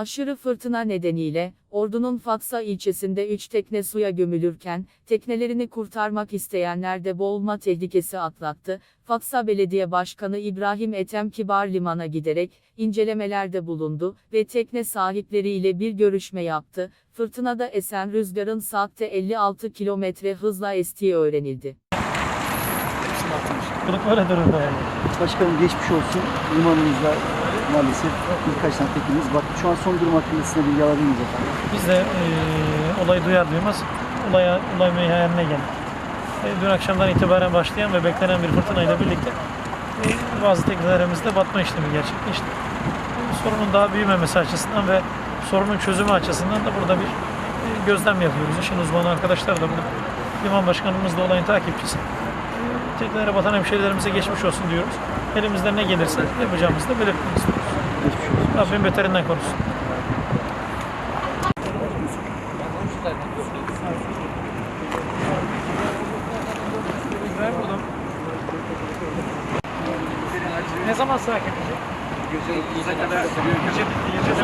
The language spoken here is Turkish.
Aşırı fırtına nedeniyle, Ordu'nun Fatsa ilçesinde 3 tekne suya gömülürken, teknelerini kurtarmak isteyenler de boğulma tehlikesi atlattı. Fatsa Belediye Başkanı İbrahim Ethem Kibar limana giderek, incelemelerde bulundu ve tekne sahipleriyle bir görüşme yaptı. Fırtınada esen rüzgarın saatte 56 kilometre hızla estiği öğrenildi. Başkanım geçmiş olsun. Limanımızda maalesef birkaç tane teknemiz var. Şu an son durum hakkında size bilgi alabilir miyiz efendim? Biz de eee olayı duyar duymaz olaya, olay meyhaneline geldik. E, dün akşamdan itibaren başlayan ve beklenen bir fırtınayla birlikte e, bazı teknelerimizde batma işlemi gerçekleşti. E, sorunun daha büyümemesi açısından ve sorunun çözümü açısından da burada bir e, gözlem yapıyoruz. İşin uzmanı arkadaşlar da burada. Liman başkanımız da olayın takipçisi. E, teknelere batan hemşehrilerimize geçmiş olsun diyoruz. Elimizden ne gelirse yapacağımızı da belirtmek istiyoruz. Rabbim beterinden korusun. Ne zaman sakin olacak? Gece, gece kadar. Gece, gece,